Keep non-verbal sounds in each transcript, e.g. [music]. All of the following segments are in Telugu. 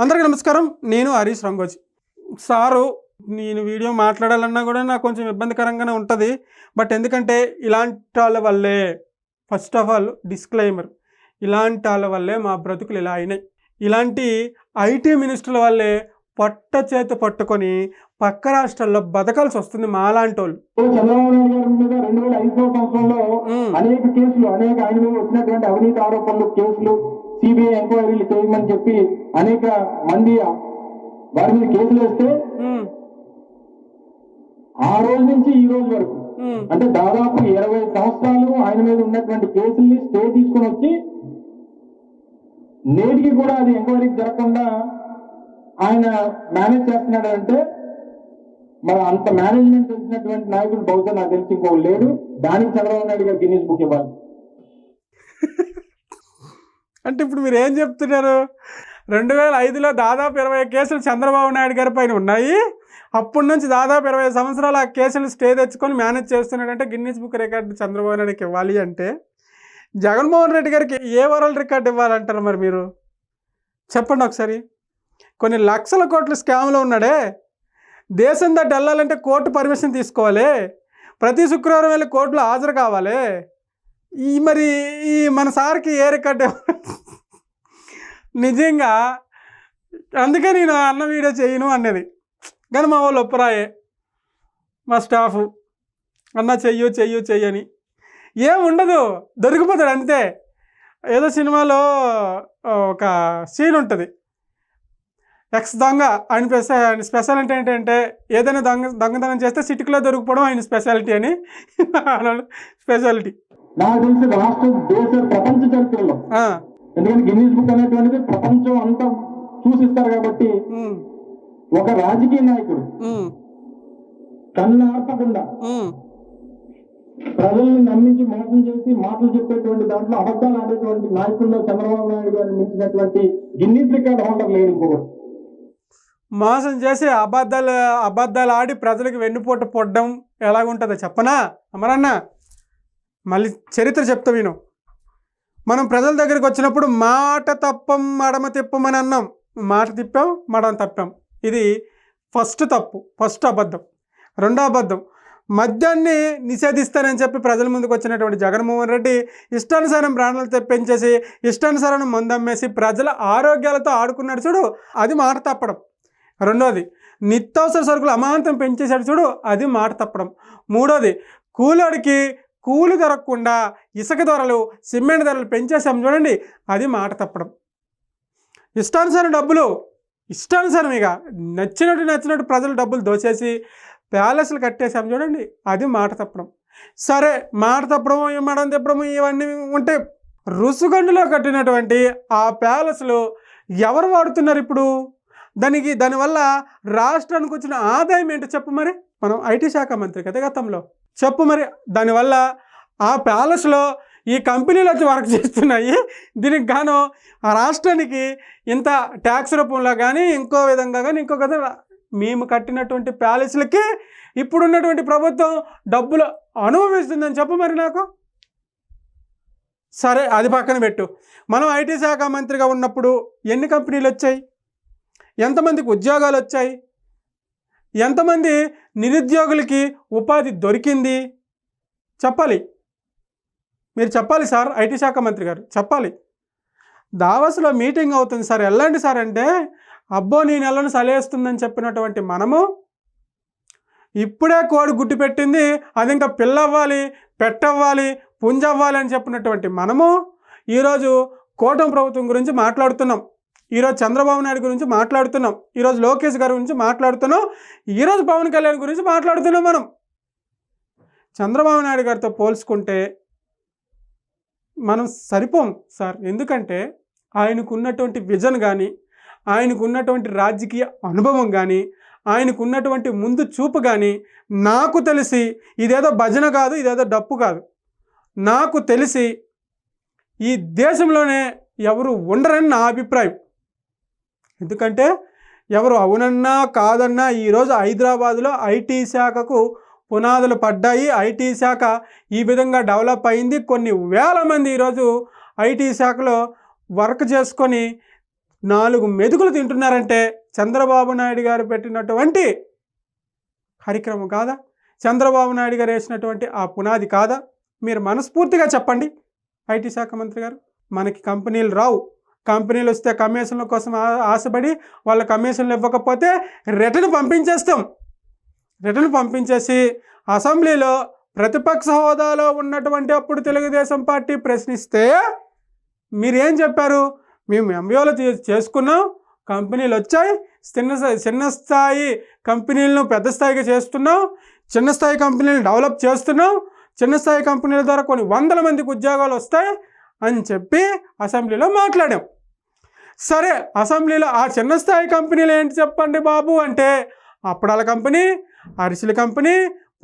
అందరికీ నమస్కారం. నేను హరీష్ రంగోజీ. సారు నేను వీడియో మాట్లాడాలన్నా కూడా నాకు కొంచెం ఇబ్బందికరంగానే ఉంటుంది. బట్ ఎందుకంటే ఇలాంటి వాళ్ళ వల్లే ఫస్ట్ ఆఫ్ ఆల్ డిస్క్లైమర్ ఇలాంటి వాళ్ళ వల్లే మా బ్రతుకులు ఇలా అయినాయి. ఇలాంటి ఐటీ మినిస్టర్ల వల్లే పొట్ట చేత పట్టుకొని పక్క రాష్ట్రాల్లో బతకాల్సి వస్తుంది మాలాంటి వాళ్ళు చంద్రబాబు నాయుడు మీద రెండు వేల ఐదో సంవత్సరంలో. అనేక కేసులు అనేక ఆయన మీద వచ్చినటువంటి అవినీతి ఆరోపణలు కేసులు సిబిఐ ఎంక్వైరీలు చేయమని చెప్పి అనేక మంది వారి మీద కేసులు వేస్తే ఆ రోజు నుంచి ఈ రోజు వరకు. అంటే దాదాపు ఇరవై సంవత్సరాలు ఆయన మీద ఉన్నటువంటి కేసుల్ని స్టే తీసుకొని వచ్చి నేటికి కూడా అది ఎంక్వైరీకి జరగకుండా ఆయన మేనేజ్ చేస్తున్నాడు అంటే మరి అంత మేనేజ్మెంట్ తెలిసినటువంటి నాయకుడు బహుశా నాకు తెలిసి ఇంకో లేడు. దానికి చంద్రబాబు నాయుడు గారు గిన్నీస్ బుక్ ఇవ్వాలి. [laughs] అంటే ఇప్పుడు మీరు ఏం చెప్తున్నారు? రెండు వేల ఐదులో దాదాపు ఇరవై కేసులు చంద్రబాబు నాయుడు గారి పైన ఉన్నాయి. అప్పటి నుంచి దాదాపు ఇరవై సంవత్సరాలు ఆ కేసులు స్టే తెచ్చుకొని మేనేజ్ చేస్తున్నాడంటే గిన్నీస్ బుక్ రికార్డు చంద్రబాబు నాయుడుకి ఇవ్వాలి అంటే జగన్మోహన్ రెడ్డి గారికి ఏ వరల్డ్ రికార్డు ఇవ్వాలంటారు మరి మీరు? చెప్పండి ఒకసారి. కొన్ని లక్షల కోట్ల స్కామ్లో ఉన్నాడే. దేశం దాటి వెళ్ళాలంటే కోర్టు పర్మిషన్ తీసుకోవాలి. ప్రతి శుక్రవారం వెళ్ళి కోర్టులో హాజరు కావాలి. ఈ మరి ఈ మన సార్కి ఏ రికార్డు నిజంగా అందుకే నేను అన్న వీడియో చేయను అన్నది. కానీ మా వాళ్ళు ఒప్పరాయే. మా స్టాఫ్ అన్న చెయ్యు చెయ్యు చెయ్యని. ఏం ఉండదు. దొరికిపోతాడు అంతే. ఏదో సినిమాలో ఒక సీన్ ఉంటుంది. ఎక్స్ దొంగ ఆయన స్పెష ఆయన స్పెషాలిటీ ఏంటంటే ఏదైనా దొంగ దొంగతనం చేస్తే సిటిక్లో దొరికిపోవడం ఆయన స్పెషాలిటీ అని. [laughs] స్పెషాలిటీ. నాకు తెలిసి రాష్ట్ర దేశ ప్రపంచ చరిత్రలో ఎందుకంటే గిన్నీస్ బుక్ అనేటువంటిది ప్రపంచం అంతా చూసిస్తారు కాబట్టి ఒక రాజకీయ నాయకుడు కన్ను ఆర్పకుండా ప్రజల్ని నమ్మించి మోసం చేసి మాటలు చెప్పేటువంటి దాంట్లో అబద్ధాలు ఆడేటువంటి నాయకుల్లో చంద్రబాబు నాయుడు గారిని మించినటువంటి గిన్నీస్ రికార్డ్ హోల్డర్ లేడు ఇంకొకటి మోసం చేసి అబద్ధాలు అబద్ధాలు ఆడి ప్రజలకు వెన్నుపోటు పొడ్డం ఎలాగుంటుందో చెప్పనా? అమరన్న మళ్ళీ చరిత్ర చెప్తా విను. మనం ప్రజల దగ్గరికి వచ్చినప్పుడు మాట తప్పం మడమ తిప్పమని అన్నాం. మాట తిప్పాం మడమ తప్పాం. ఇది ఫస్ట్ తప్పు ఫస్ట్ అబద్ధం. రెండో అబద్ధం మద్యాన్ని నిషేధిస్తానని చెప్పి ప్రజల ముందుకు వచ్చినటువంటి జగన్మోహన్ రెడ్డి ఇష్టానుసారం ప్రాణాలు తెప్పించేసి ఇష్టానుసారం మందమ్మేసి ప్రజల ఆరోగ్యాలతో ఆడుకున్నాడు చూడు అది మాట తప్పడం. రెండోది నిత్యావసర సరుకులు అమాంతం పెంచేశాడు చూడు అది మాట తప్పడం. మూడోది కూలోడికి కూలి దొరకకుండా ఇసుక ధరలు సిమెంట్ ధరలు పెంచేసాం చూడండి. అది మాట తప్పడం. ఇష్టానుసారం డబ్బులు ఇష్టానుసారం ఇక నచ్చినట్టు నచ్చినట్టు ప్రజలు డబ్బులు దోచేసి ప్యాలెస్లు కట్టేసాం చూడండి. అది మాట తప్పడం. సరే మాట తప్పడము ఈ మడం తిప్పడము ఇవన్నీ ఉంటే రుసుగండులో కట్టినటువంటి ఆ ప్యాలెస్లు ఎవరు వాడుతున్నారు ఇప్పుడు? దానికి దానివల్ల రాష్ట్రానికి వచ్చిన ఆదాయం ఏంటో చెప్పు మరి? మనం ఐటీ శాఖ మంత్రి కదా గతంలో. చెప్పు మరి దానివల్ల ఆ ప్యాలెస్లో ఈ కంపెనీలు వచ్చి వర్క్ చేస్తున్నాయి. దీనికి గాను ఆ రాష్ట్రానికి ఇంత ట్యాక్స్ రూపంలో కానీ ఇంకో విధంగా కానీ ఇంకో విధంగా మేము కట్టినటువంటి ప్యాలెస్లకి ఇప్పుడున్నటువంటి ప్రభుత్వం డబ్బులు అనుభవిస్తుందని చెప్పు మరి నాకు. సరే అది పక్కన పెట్టు. మనం ఐటీ శాఖ మంత్రిగా ఉన్నప్పుడు ఎన్ని కంపెనీలు వచ్చాయి? ఎంతమందికి ఉద్యోగాలు వచ్చాయి? ఎంతమంది నిరుద్యోగులకి ఉపాధి దొరికింది? చెప్పాలి. మీరు చెప్పాలి సార్ ఐటీ శాఖ మంత్రి గారు చెప్పాలి. దావస్లో మీటింగ్ అవుతుంది సార్ వెళ్ళండి సార్ అంటే అబ్బో నీ నెలను సలేస్తుందని చెప్పినటువంటి మనము ఇప్పుడే కోడి గుడ్డు పెట్టింది అది ఇంకా పిల్లవ్వాలి పెట్టవ్వాలి పుంజవ్వాలి అని చెప్పినటువంటి మనము ఈరోజు కూటమి ప్రభుత్వం గురించి మాట్లాడుతున్నాం. ఈరోజు చంద్రబాబు నాయుడు గురించి మాట్లాడుతున్నాం. ఈరోజు లోకేష్ గారి గురించి మాట్లాడుతున్నాం. ఈరోజు పవన్ కళ్యాణ్ గురించి మాట్లాడుతున్నాం మనం. చంద్రబాబు నాయుడు గారితో పోల్చుకుంటే మనం సరిపోం సార్. ఎందుకంటే ఆయనకు ఉన్నటువంటి విజన్ కానీ ఆయనకు ఉన్నటువంటి రాజకీయ అనుభవం కానీ ఆయనకు ఉన్నటువంటి ముందు చూపు కానీ నాకు తెలిసి ఇదేదో భజన కాదు ఇదేదో డప్పు కాదు. నాకు తెలిసి ఈ దేశంలోనే ఎవరు ఉండరని నా అభిప్రాయం. ఎందుకంటే ఎవరు అవునన్నా కాదన్నా ఈరోజు హైదరాబాదులో ఐటీ శాఖకు పునాదులు పడ్డాయి. ఐటీ శాఖ ఈ విధంగా డెవలప్ అయింది. కొన్ని వేల మంది ఈరోజు ఐటీ శాఖలో వర్క్ చేసుకొని నాలుగు మెతుకులు తింటున్నారంటే చంద్రబాబు నాయుడు గారు పెట్టినటువంటి కార్యక్రమం కాదా? చంద్రబాబు నాయుడు గారు వేసినటువంటి ఆ పునాది కాదా? మీరు మనస్ఫూర్తిగా చెప్పండి. ఐటీ శాఖ మంత్రి గారు మనకి కంపెనీలు రావు. కంపెనీలు వస్తే కమిషన్ల కోసం ఆశపడి వాళ్ళ కమిషన్లు ఇవ్వకపోతే రిటర్న్ పంపించేస్తాం. రిటర్న్ పంపించేసి అసెంబ్లీలో ప్రతిపక్ష హోదాలో ఉన్నటువంటి అప్పుడు తెలుగుదేశం పార్టీ ప్రశ్నిస్తే మీరేం చెప్పారు? మేము ఎంబీఓలు చేసుకున్నాం. కంపెనీలు వచ్చాయి. చిన్న స్థాయి చిన్న స్థాయి కంపెనీలను పెద్ద స్థాయిగా చేస్తున్నాం. చిన్న స్థాయి కంపెనీలను డెవలప్ చేస్తున్నాం. చిన్న స్థాయి కంపెనీల ద్వారా కొన్ని వందల మందికి ఉద్యోగాలు వస్తాయి. అని చెప్పి అసెంబ్లీలో మాట్లాడాం. సరే అసెంబ్లీలో ఆ చిన్న స్థాయి కంపెనీలు ఏంటి చెప్పండి బాబు అంటే అప్పడాల కంపెనీ అరిసెల కంపెనీ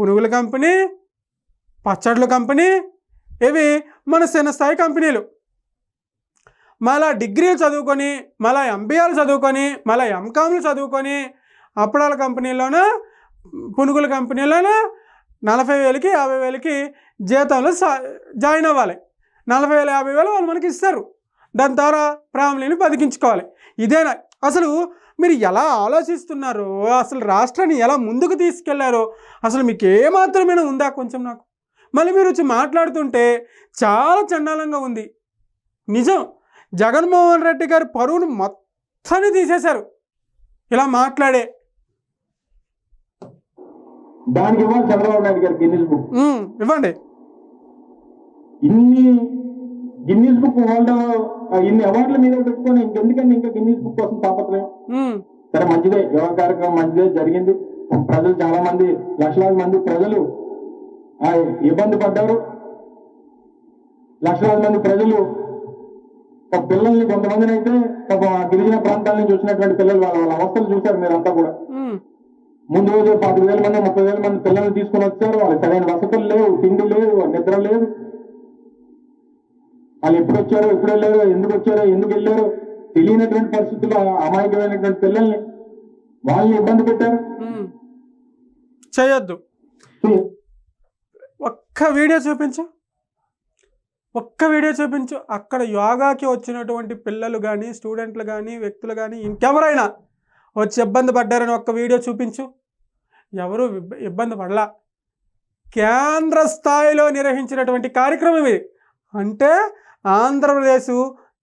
పునుగుల కంపెనీ పచ్చడ్ల కంపెనీ ఇవి మన చిన్న స్థాయి కంపెనీలు. మళ్ళా డిగ్రీలు చదువుకొని మళ్ళా ఎంబీఏలు చదువుకొని మళ్ళా ఎంకామ్లు చదువుకొని అప్పడాల కంపెనీలోన పునుగుల కంపెనీలోన నలభై వేలకి యాభై వేలకి జీతంలో సా జాయిన్ అవ్వాలి. నలభై వేల యాభై వేలు వాళ్ళు మనకి ఇస్తారు. దాని ద్వారా ఫ్యామిలీని బతికించుకోవాలి. ఇదేనా? అసలు మీరు ఎలా ఆలోచిస్తున్నారో అసలు రాష్ట్రాన్ని ఎలా ముందుకు తీసుకెళ్ళారో అసలు మీకు ఏమాత్రమైనా ఉందా కొంచెం నాకు? మళ్ళీ మీరు వచ్చి మాట్లాడుతుంటే చాలా చండాలంగా ఉంది. నిజం జగన్మోహన్ రెడ్డి గారి పరువును మొత్తాన్ని తీసేశారు. ఇలా మాట్లాడే. దానికి ఇవ్వాలి చంద్రబాబు నాయుడు గారు గిన్నీస్ బుక్ ఉమ్, ఇవ్వండి ఇన్ని గిన్నీస్ బుక్ వరల్డ్ ఇన్ని అవార్డులు మీద పెట్టుకొని ఇంకెందుకండి ఇంకా గిన్నీస్ బుక్ కోసం తాపత్రయం? సరే మంచిదే. యోగా కార్యక్రమం మంచిదే జరిగింది. ప్రజలు చాలా మంది లక్షలాది మంది ప్రజలు ఆ, ఇబ్బంది పడ్డారు. లక్షలాది మంది ప్రజలు ఒక పిల్లల్ని కొంతమందిని అయితే ఒక గిరిజన ప్రాంతాల నుంచి వచ్చినటువంటి పిల్లలు వాళ్ళ వాళ్ళ అవస్థలు చూశారు మీరంతా కూడా. ముందు రోజు పాతిక వేల మంది ముప్పై వేల మంది పిల్లల్ని తీసుకొని వచ్చారు. వాళ్ళకి సరైన వసతులు లేవు తిండి లేవు నిద్ర లేదు. వాళ్ళు ఎప్పుడు వచ్చారో ఎప్పుడు వెళ్ళారో ఎందుకు వచ్చారో ఎందుకు వెళ్ళారో తెలియనటువంటి పరిస్థితుల్లో అమాయకమైనటువంటి పిల్లల్ని వాళ్ళని ఇబ్బంది పెట్టారు. చేయొద్దు. ఒక్క వీడియో చూపించు. ఒక్క వీడియో చూపించు. అక్కడ యోగాకి వచ్చినటువంటి పిల్లలు కానీ స్టూడెంట్లు కానీ వ్యక్తులు కానీ ఇంకెవరైనా వచ్చి ఇబ్బంది పడ్డారని ఒక్క వీడియో చూపించు. ఎవరు ఇబ్బ- ఇబ్బంది పడలా. కేంద్ర స్థాయిలో నిర్వహించినటువంటి కార్యక్రమం ఇది. అంటే ఆంధ్రప్రదేశ్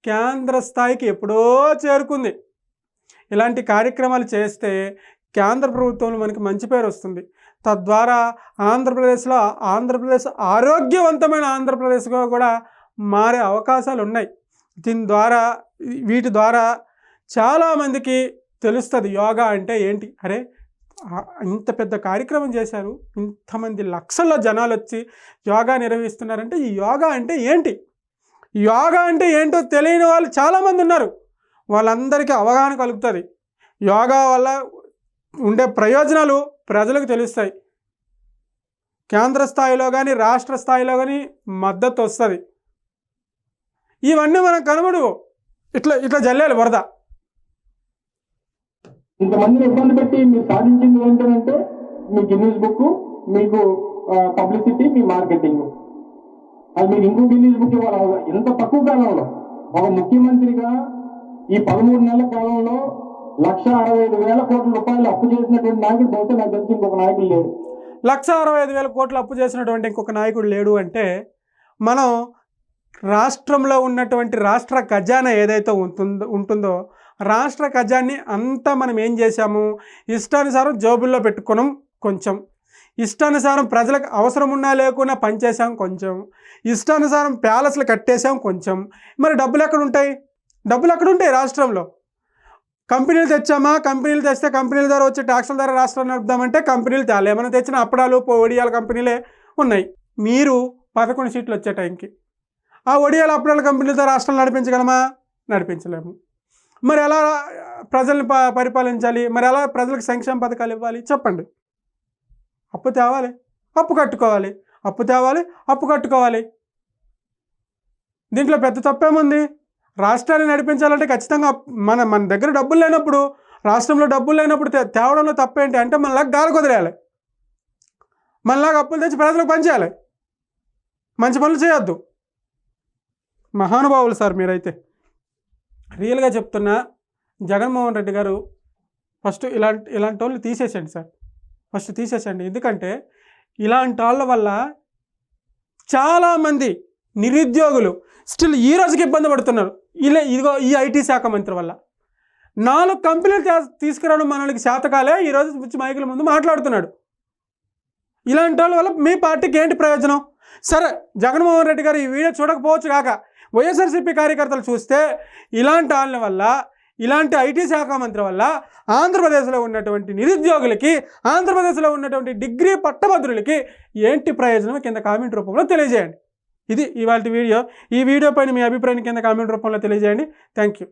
కేంద్ర స్థాయికి ఎప్పుడో చేరుకుంది. ఇలాంటి కార్యక్రమాలు చేస్తే కేంద్ర ప్రభుత్వంలో మనకి మంచి పేరు వస్తుంది. తద్వారా ఆంధ్రప్రదేశ్లో ఆంధ్రప్రదేశ్ ఆరోగ్యవంతమైన ఆంధ్రప్రదేశ్గా కూడా మారే అవకాశాలు ఉన్నాయి. దీని ద్వారా వీటి ద్వారా చాలామందికి తెలుస్తుంది యోగా అంటే ఏంటి? అరే ఇంత పెద్ద కార్యక్రమం చేశారు. ఇంతమంది లక్షల జనాలు వచ్చి యోగా నిర్వహిస్తున్నారంటే ఈ యోగా అంటే ఏంటి? యోగా అంటే ఏంటో తెలియని వాళ్ళు చాలామంది ఉన్నారు. వాళ్ళందరికీ అవగాహన కలుగుతుంది. యోగా వల్ల ఉండే ప్రయోజనాలు ప్రజలకు తెలుస్తాయి. కేంద్ర స్థాయిలో కానీ రాష్ట్ర స్థాయిలో కానీ మద్దతు వస్తుంది. ఇవన్నీ మనం కనబడు ఇట్లా ఇట్లా జల్లాలి వరద. ఇంతమందిని ఇబ్బంది పెట్టి మీరు సాధించింది ఏంటంటే మీ గిన్నీస్ బుక్ మీకు పబ్లిసిటీ మీ మార్కెటింగ్. అది మీకు ఇంకో గిన్నీస్ బుక్ ఇవ్వాలి ఎంత తక్కువ కాలంలో? ఒక ముఖ్యమంత్రిగా ఈ పదమూడు నెలల కాలంలో లక్ష అరవై ఐదు వేల కోట్ల రూపాయలు అప్పు చేసినటువంటి నాయకుడు బహుశా నాకు తెలిసి ఇంకొక నాయకుడు లేడు. లక్ష అరవై ఐదు వేల కోట్లు అప్పు చేసినటువంటి ఇంకొక నాయకుడు లేడు అంటే మనం రాష్ట్రంలో ఉన్నటువంటి రాష్ట్ర ఖజానా ఏదైతే ఉంటుందో ఉంటుందో రాష్ట్ర ఖజాన్ని అంతా మనం ఏం చేశాము? ఇష్టానుసారం జోబుల్లో పెట్టుకున్నాం కొంచెం. ఇష్టానుసారం ప్రజలకు అవసరం ఉన్నా లేకున్నా పనిచేసాం కొంచెం. ఇష్టానుసారం ప్యాలెస్లు కట్టేసాం కొంచెం. మరి డబ్బులు ఎక్కడ ఉంటాయి? డబ్బులు ఎక్కడ ఉంటాయి రాష్ట్రంలో? కంపెనీలు తెచ్చామా? కంపెనీలు తెస్తే కంపెనీల ద్వారా వచ్చే ట్యాక్సుల ద్వారా రాష్ట్రాన్ని నడుపుదామంటే కంపెనీలు తేలే. మనం తెచ్చిన అప్పడాలు పో- ఒడియాల కంపెనీలే ఉన్నాయి. మీరు పదకొండు సీట్లు వచ్చే టైంకి. ఆ ఒడియాల అప్పడాల కంపెనీలతో రాష్ట్రాలు నడిపించగలమా? నడిపించలేము. మరి ఎలా ప్రజల్ని ప పరిపాలించాలి? మరి ఎలా ప్రజలకు సంక్షేమ పథకాలు ఇవ్వాలి? చెప్పండి. అప్పు తేవాలి అప్పు కట్టుకోవాలి. అప్పు తేవాలి అప్పు కట్టుకోవాలి. దీంట్లో పెద్ద తప్పేముంది? రాష్ట్రాన్ని నడిపించాలంటే ఖచ్చితంగా మన మన దగ్గర డబ్బులు లేనప్పుడు రాష్ట్రంలో డబ్బులు లేనప్పుడు తే- తేవడంలో తప్పేంటి అంటే మనలాగా గాలి కుదిరేయాలి. మనలాగా అప్పులు తెచ్చి ప్రజలకు పనిచేయాలి మంచి పనులు చేయొద్దు. మహానుభావులు సార్ మీరైతే. రియల్గా చెప్తున్నా జగన్మోహన్ రెడ్డి గారు ఫస్ట్ ఇలాంటి ఇలాంటి వాళ్ళు తీసేసండి సార్. ఫస్ట్ తీసేసండి. ఎందుకంటే ఇలాంటి వాళ్ళ వల్ల చాలామంది నిరుద్యోగులు స్టిల్ ఈ రోజుకి ఇబ్బంది పడుతున్నారు. ఇలా ఇదిగో ఈ ఐటీ శాఖ మంత్రి వల్ల. నాలుగు కంపెనీలు తీసుకురావడం మనకి శాతకాలే. ఈరోజు వచ్చి మైకుల ముందు మాట్లాడుతున్నాడు. ఇలాంటి వాళ్ళ వల్ల మీ పార్టీకి ఏంటి ప్రయోజనం? సరే జగన్మోహన్ రెడ్డి గారు ఈ వీడియో చూడకపోవచ్చు కాక వైఎస్ఆర్సీపీ కార్యకర్తలు చూస్తే ఇలాంటి వాళ్ళ వల్ల ఇలాంటి ఐటీ శాఖ మంత్రి వల్ల ఆంధ్రప్రదేశ్లో ఉన్నటువంటి నిరుద్యోగులకి ఆంధ్రప్రదేశ్లో ఉన్నటువంటి డిగ్రీ పట్టభద్రులకి ఏంటి ప్రయోజనం? కింద కామెంట్ రూపంలో తెలియజేయండి. ఇది ఇవాళ వీడియో. ఈ వీడియో పైన మీ అభిప్రాయాన్ని కింద కామెంట్ రూపంలో తెలియజేయండి. Thank you